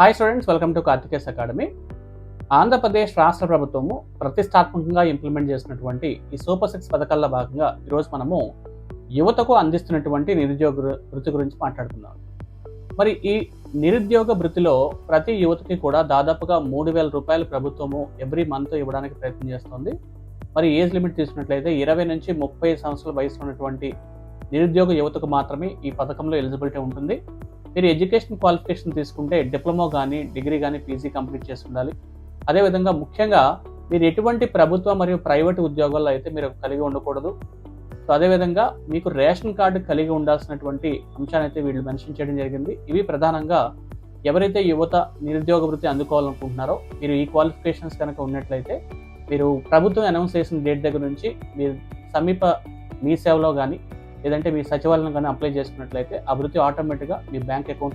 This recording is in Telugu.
Hi students welcome to Karthik's academy Andhra Pradesh రాష్ట్ర ప్రభుత్వము ప్రతిష్టాత్మకంగా ఇంప్లిమెంట్ చేసినటువంటి ఈ సూపర్ సిక్స్ పథకాల్లో భాగంగా ఈరోజు మనము యువతకు అందిస్తున్నటువంటి నిరుద్యోగ వృత్తి గురించి మాట్లాడుకుందాం. మరి ఈ నిరుద్యోగ వృత్తిలో ప్రతి యువతకి కూడా దాదాపుగా మూడు వేల రూపాయలు ప్రభుత్వము ఎవ్రీ మంత్ ఇవ్వడానికి ప్రయత్నం చేస్తుంది. మరి ఏజ్ లిమిట్ తీసుకున్నట్లయితే ఇరవై నుంచి ముప్పై సంవత్సరాల వయసు ఉన్నటువంటి నిరుద్యోగ యువతకు మాత్రమే ఈ పథకంలో ఎలిజిబిలిటీ ఉంటుంది. మీరు ఎడ్యుకేషన్ క్వాలిఫికేషన్ తీసుకుంటే డిప్లొమా కానీ డిగ్రీ కానీ పీజీ కంప్లీట్ చేసి ఉండాలి అదేవిధంగా ముఖ్యంగా మీరు ఎటువంటి ప్రభుత్వ మరియు ప్రైవేట్ ఉద్యోగాల్లో అయితే మీరు కలిగి ఉండకూడదు. సో అదేవిధంగా మీకు రేషన్ కార్డు కలిగి ఉండాల్సినటువంటి అంశాన్ని అయితే వీళ్ళు మెన్షన్ చేయడం జరిగింది. ఇవి ప్రధానంగా ఎవరైతే యువత నిరుద్యోగ వృత్తి అందుకోవాలనుకుంటున్నారో మీరు ఈ క్వాలిఫికేషన్స్ కనుక ఉన్నట్లయితే మీరు ప్రభుత్వం అనౌన్స్ చేసిన డేట్ దగ్గర నుంచి మీరు సమీప మీ సేవలో కానీ లేదంటే మీ సచివాలయం కానీ అప్లై చేసుకున్నట్లయితే ఆ వృత్తి ఆటోమేటిక్గా మీ బ్యాంక్ అకౌంట్